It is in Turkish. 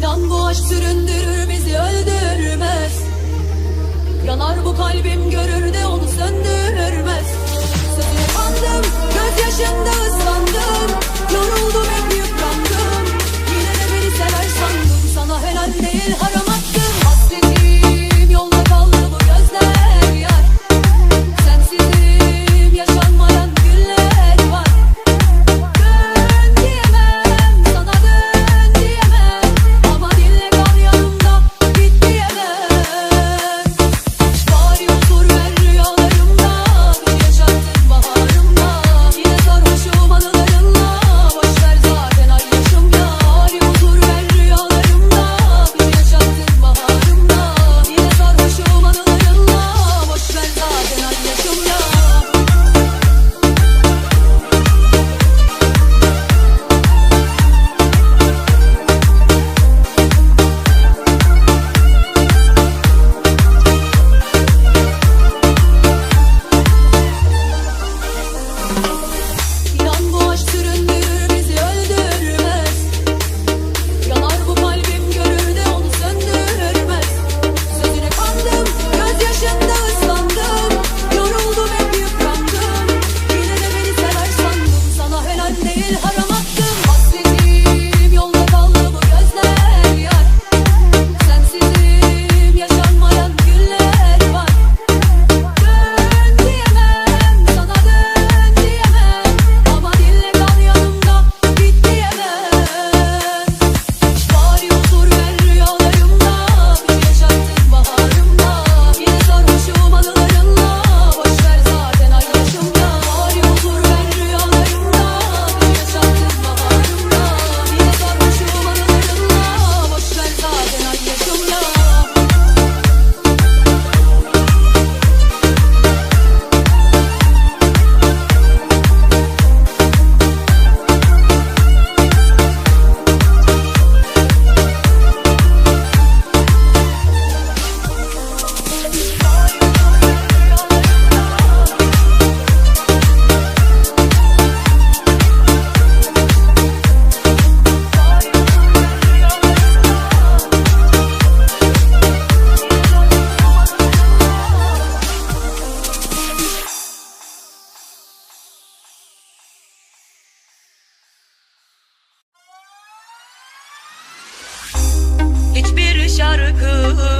İnan bu aşk süründürür bizi öldürmez. Yanar bu kalbim görür de onu söndürmez. Sözüne kandım gözyaşında ıslah good.